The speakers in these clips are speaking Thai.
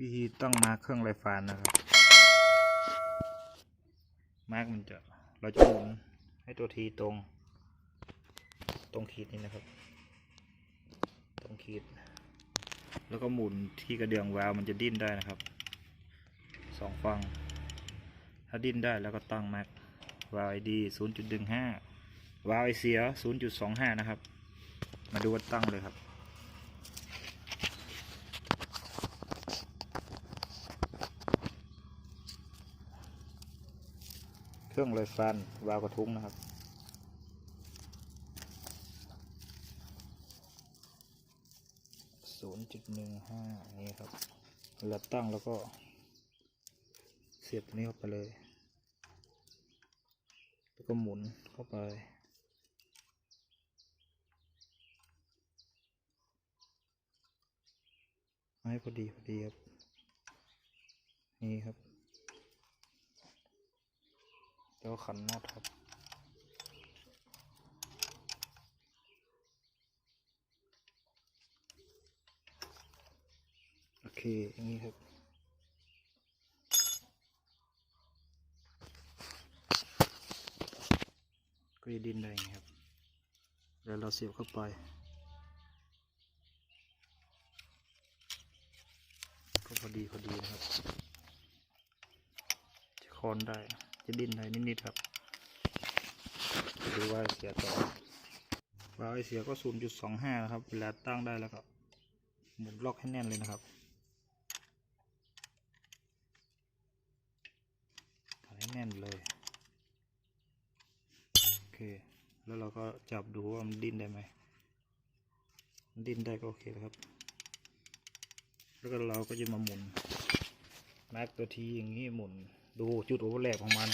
วิธีตั้งมาเครื่องไรฟานนะครับมาร์กมันจะเราจะหมุนให้ตัวทีตรง ตรงขีดนี้นะครับ ตรงขีด แล้วก็หมุนที่กระเดื่องวาล์วมันจะดิ้นได้นะครับสองฝั่งถ้าดิ้นได้แล้วก็ตั้งมาร์กวาล์วไอดีศูนย์จุดดึงห้าวาล์วไอเสียศูนย์จุดสองห้านะครับ มาดูว่าตั้งเลยครับ เครื่องเลยฟันวาวกระทุ้งนะครับ ศูนย์จุดหนึ่งห้านี่ครับเวลาตั้งแล้วก็เสียบตัวนี้เข้าไปเลย แล้วก็หมุนเข้าไป ให้พอดีพอดีครับ นี่ครับ แล้วขันน็อตครับโอเคอย่างนี้ครับก็จะดิ้นได้ไงครับแล้วเราเสียบเข้าไปก็พอดีพอดีนะครับจะคอนได้ จะดิ้นได้นิดๆครับดูว่าเสียต่อว่าไอเสียก็ศูนจุดสองห้านะครับ เวลาตั้งได้แล้วก็หมุนล็อกให้แน่นเลยนะครับให้แน่นเลยโอเค แล้วเราก็จับดูว่ามันดิ้นได้ไหมมันดิ้นได้ก็โอเคแล้วครับ แล้วก็เราก็จะมาหมุนแม็กตัวทีอย่างนี้หมุน ดูจุดโอเวอร์แลปของมัน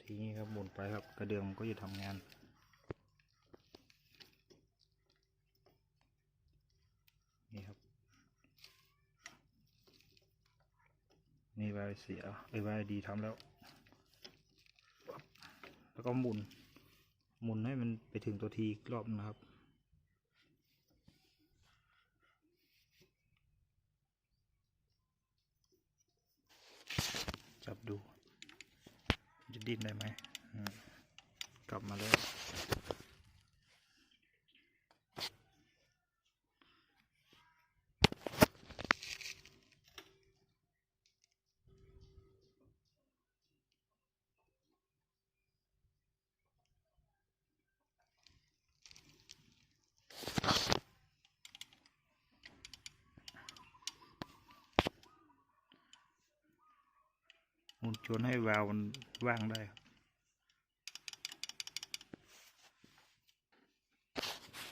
ทีนี้ครับหมุนไปครับกระเดื่องมันก็จะทำงานนี่ครับนี่วายเสียไอ้วายดีทำแล้ว แล้วก็หมุนหมุนให้มันไปถึงตัวทีอีกรอบนะครับดู จะ ดิ้นได้ไหมกลับมาแล้ว มุนชวนให้วาวมันว่างได้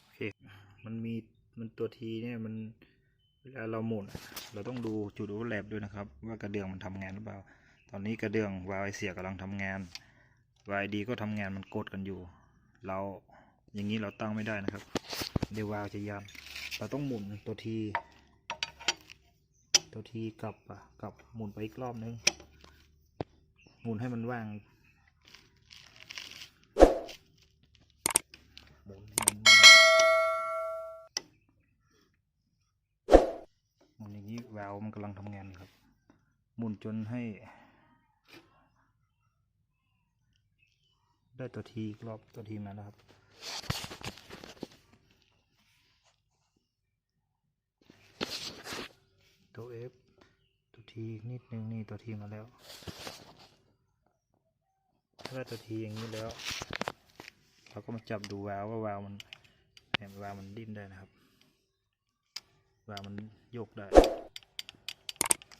โอเคมันมีมันตัวทีเนี่ยมันเวลาเราหมุนเราต้องดูจุดโอเวอร์แลปด้วยนะครับ ว่ากระเดื่องมันทำงานหรือเปล่า ตอนนี้กระเดื่องวาล์วไอเสียกำลังทำงาน วาล์วไอดีก็ทำงานมันกดกันอยู่ เราอย่างนี้เราตั้งไม่ได้นะครับ เดี๋ยววาวจะยันเราต้องหมุนตัวที ตัวทีกลับอะกลับหมุนไปอีกรอบนึง หมุนให้มันว่างหมุนหมุนอย่างนี้แววมันกำลังทำงานครับ หมุนจนให้ ได้ตัวทีอีกรอบตัวทีมาแล้วครับตัว F ตัวทีนิดนึงนี่ตัวทีมาแล้ว ถ้าได้ตัวทีอย่างนี้แล้ว เราก็มาจับดูวาล์วว่าวาล์วมันเห็นวาล์วมันดิ้นได้นะครับวาล์วมันโยกได้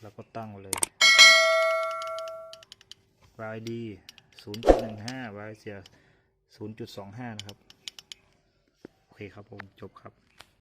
แล้วก็ตั้งเลยวาล์วดีศูนย์จุดหนึ่งห้าวาล์วเสียศูนย์จุดสองห้านะครับ โอเคครับผมจบครับ